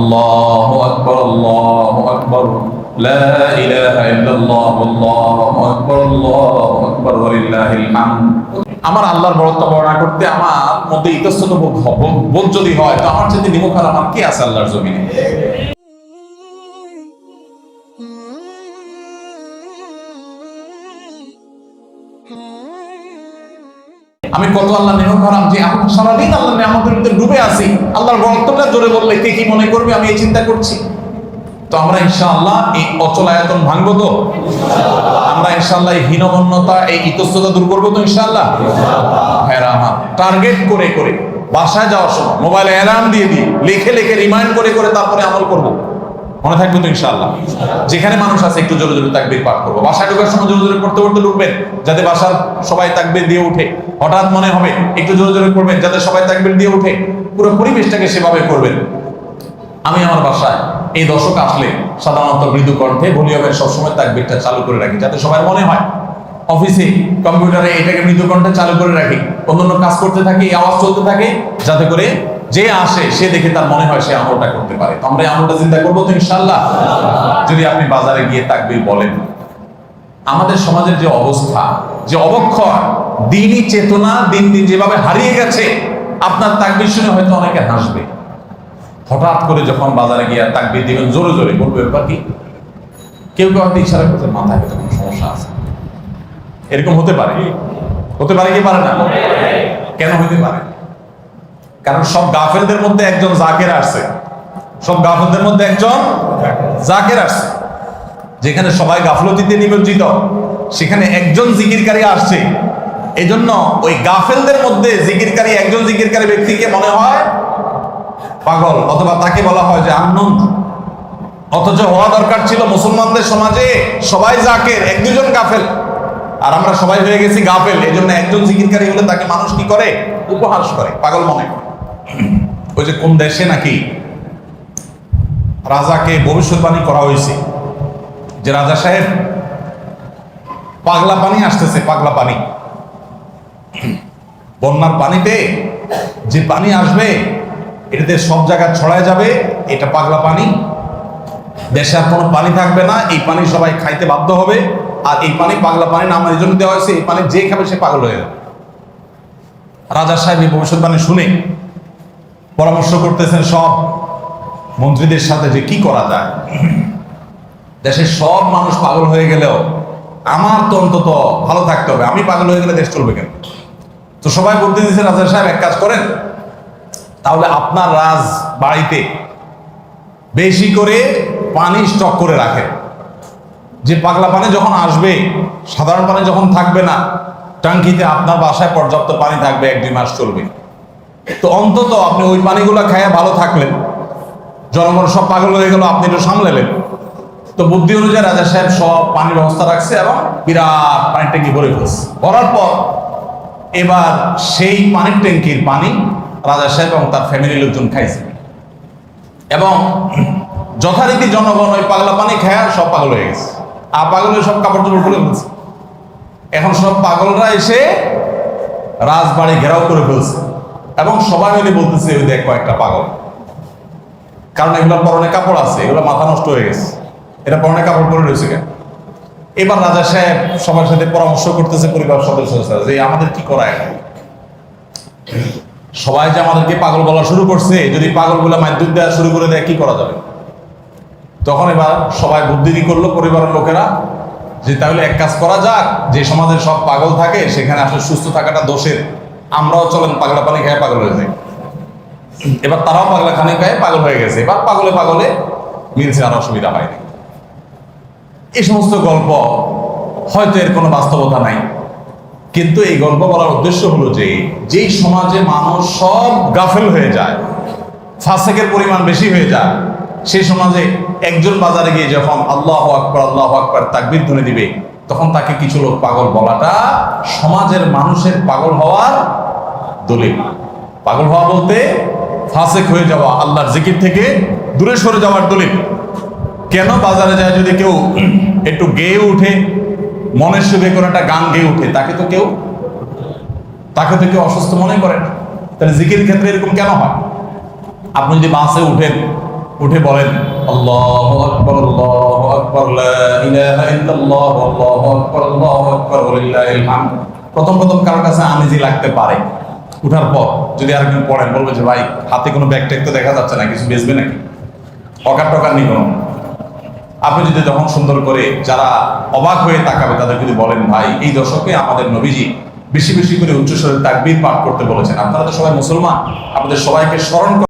আল্লাহ আকবর আল্লাহ আকবর لا إله إلا الله والله أكبر الله أكبر ولله الحمد আমার আল্লাহর বড়ত্ব বর্ণনা করতে আমার মধ্যে ইতস্তত বোধ হব- বোধ যদি হয় তো আমার যদি নিমুখ আর আমার কে আছে আল্লাহর জমিনে আমি কত আল্লাহ নিমুখ হারাম যে আমি সারাদিন আল্লাহ আমাদের ভিতরে ডুবে আছি। আল্লাহর বড়ত্বটা জোরে বললে কে কি মনে করবে? আমি এই চিন্তা করছি। তো আমরা ইনশাআল্লাহ এই অচল আয়তন ভাঙবো তো? আমরা ইনশাআল্লাহ এই হীনমন্যতা, এই ইতস্ততা দূর করব তো ইনশাআল্লাহ? ভাইরা আমার টার্গেট করে করে, বাসায় যাওয়ার সময় মোবাইলে অ্যালার্ম দিয়ে দিই লিখে লিখে রিমাইন্ড করে করে তারপরে আমল করব। মনে থাকবে তো ইনশাআল্লাহ। যেখানে মানুষ আছে, একটু জোরে জোরে তাকবির পাঠ করব। বাসায় ঢোকার সময় জোরে জোরে পড়তে পড়তে ঢুকবেন যাতে বাসার সবাই তাকবির দিয়ে উঠে। হঠাৎ মনে হবে, একটু জোরে জোরে করবেন যাতে সবাই তাকবির দিয়ে উঠে। পুরো পরিবেশটাকে সেভাবে করবেন। আমি আমার বাসায় এই দশক আসলে সাধারণত মৃদু কণ্ঠে ভলিউমের সবসময় তাকবিরটা চালু করে রাখি, যাতে সবার মনে হয়, অফিসে, কম্পিউটারে এটাকে মৃদু কণ্ঠে চালু করে রাখি। অন্যান্য কাজ করতে থাকি, এই আওয়াজ চলতে থাকে, যাতে করে যে আসে, সে দেখে তার মনে হয় সে আমলটা করতে পারে। আমরা আমলটা চিন্তা করব তো ইনশাল্লাহ যদি আপনি বাজারে গিয়ে তাকবির বলেন। আমাদের সমাজের যে অবস্থা, যে অবক্ষয়, দিনই চেতনা, দিন দিন যেভাবে হারিয়ে গেছে, আপনার তাকবির শুনে হয়তো অনেকে হাসবে। হঠাৎ করে যখন বাজারে গিয়ে তাকবির দিবেন, জোরে জোরে বলবে, ব্যাপার কি? কেউ কেউ হয়তো ইশারা করতে মাথায় হয়তো কোনো সমস্যা আছে। এরকম হতে পারে। হতে পারে কি? পারে না? কেন হতে পারে? কারণ সব গাফেলদের মধ্যে একজন জাকের আসছে। সব গাফেলদের মধ্যে একজন জাকের আসছে। যেখানে সবাই গাফলতিতে নিমজ্জিত। সেখানে একজন জিকিরকারী আসছে। এজন্য ওই গাফেলদের মধ্যে জিকিরকারী, একজন জিকিরকারী ব্যক্তিকে মনে হয় পাগল, অথবা তাকে বলা হয় যে আনন্দ অথচ হওয়া দরকার ছিল মুসলমানদের সমাজে সবাই জাকের, এক দুজন গাফেল। আর আমরা সবাই হয়ে গেছি গাফেল। এই জন্য একজন জিকিরকারী হলে তাকে মানুষ কি করে? উপহাস করে, পাগল মনে করে। ওই যে কোন দেশে নাকি রাজাকে ভবিষ্যৎবাণী করা হয়েছে? যে রাজা সাহেব পাগলা পানি আসতেছে, পাগলা পানি। বন্যার পানিতে যে পানি আসবে, এটাতে সব জায়গায় ছড়ায় যাবে, এটা পাগলা পানি। দেশে আর কোনো পানি থাকবে না, এই পানি সবাই খাইতে বাধ্য হবে, আর এই পানি পাগলা পানি নাম এই জন্য দেওয়া হয়েছে, এই পানি যে খাবে সে পাগল হয়ে যাবে। রাজা সাহেব এই ভবিষ্যৎবাণী শুনে পরামর্শ করতেছেন সব মন্ত্রীদের সাথে যে কি করা যায়। দেশের সব মানুষ পাগল হয়ে গেলেও আমার তো অন্তত ভালো থাকতে হবে। আমি পাগল হয়ে গেলে দেশ চলবে কেন? তো সবাই বলতে দিচ্ছে রাজা সাহেব, এক কাজ করেন। তাহলে আপনার রাজ বাড়িতে বেশি করে পানি স্টক করে রাখেন। যে পাগলা পানি যখন আসবে, সাধারণ পানি যখন থাকবে না, টাঙ্কিতে আপনার বাসায় পর্যাপ্ত পানি থাকবে, এক দুই মাস চলবে। তো অন্তত আপনি ওই পানিগুলো খেয়ে ভালো থাকলেন। জনগণ সব পাগল হয়ে গেল, আপনি একটু সামলেলেন। তো বুদ্ধি অনুযায়ী রাজা সাহেব সব পানির ব্যবস্থা রাখছে এবং বিরাট পানির ট্যাঙ্কি ভরে ফেলছে। ভরার পর এবার সেই পানির ট্যাঙ্কির পানি রাজা সাহেব এবং তার ফ্যামিলির লোকজন খাইছে। এবং যথারীতি জনগণ ওই পাগলা পানি খায় সব পাগল হয়ে গেছে। আর পাগল সব কাপড় চোপড় খুলে ফেলছে। এখন সব পাগলরা এসে রাজবাড়ি ঘেরাও করে ফেলছে। এবং সবাই মিলে বলতেছে, ওই দেখ কয়েকটা পাগল। কারণ এগুলো পরনে কাপড় আছে, এগুলো মাথা নষ্ট হয়ে গেছে। এটা পরনে কাপড় পরে রয়েছে কেন? এবার রাজা সাহেব সবার সাথে পরামর্শ করতেছে পরিবার সদস্য যে আমাদের কি করা এখন? সবাই যে আমাদেরকে পাগল বলা শুরু করছে, যদি পাগল বলে মাধ্যম দেওয়া শুরু করে দেয়, কি করা যাবে? তখন এবার সবাই বুদ্ধি কি করল পরিবারের লোকেরা? যে তাহলে এক কাজ করা যাক, যে সমাজের সব পাগল থাকে, সেখানে আসলে সুস্থ থাকাটা দোষের। আমরাও চলেন, পাগলা পানি খায় পাগল হয়ে যাই। এবার তারাও পাগলা খানি খায় পাগল হয়ে গেছে। এবার পাগলে পাগলে মিলছে আর অসুবিধা হয়নি এই সমস্ত গল্প হয়তো এর কোনো বাস্তবতা নাই। কিন্তু এই গল্প বলার উদ্দেশ্য হলো যে, যেই সমাজে মানুষ সব গাফেল হয়ে যায়, ফাসেকের পরিমাণ বেশি হয়ে যায়, সেই সমাজে একজন বাজারে গিয়ে যখন আল্লাহ আকবর আল্লাহ আকবর তাকবির ধ্বনি দিবে তখন তাকে কিছু লোক পাগল বলাটা সমাজের মানুষের পাগল হওয়ার দলিল। পাগল হওয়া বলতে ফাসেক হয়ে যাওয়া, আল্লাহর জিকির থেকে দূরে সরে যাওয়ার দলিল। কেন বাজারে যায় যদি কেউ একটু গেয়ে উঠে মনের সুখে কোনো একটা গান গেয়ে উঠে, তাকে তো কেউ তাকে তো কেউ অসুস্থ মনে করে তাহলে জিকির ক্ষেত্রে এরকম কেন হয়? আপনি যদি বাসে উঠেন উঠে বলেন প্রথম প্রথম কারোর কাছে আনিজি লাগতে পারে। উঠার পর যদি আরেকজন পড়েন, বলবে যে, ভাই, হাতে কোনো ব্যাগ ট্যাগ তো দেখা যাচ্ছে না, কিছু বেচবে নাকি? টকার নি কোনো আপনি যদি যখন সুন্দর করে যারা অবাক হয়ে তাকাবে, তাদের যদি বলেন, ভাই, এই দশকে আমাদের নবীজি বেশি বেশি করে উচ্চস্বরে তাকবীর পাঠ করতে বলেছেন। আপনারা তো সবাই মুসলমান, আপনাদের সবাইকে স্মরণ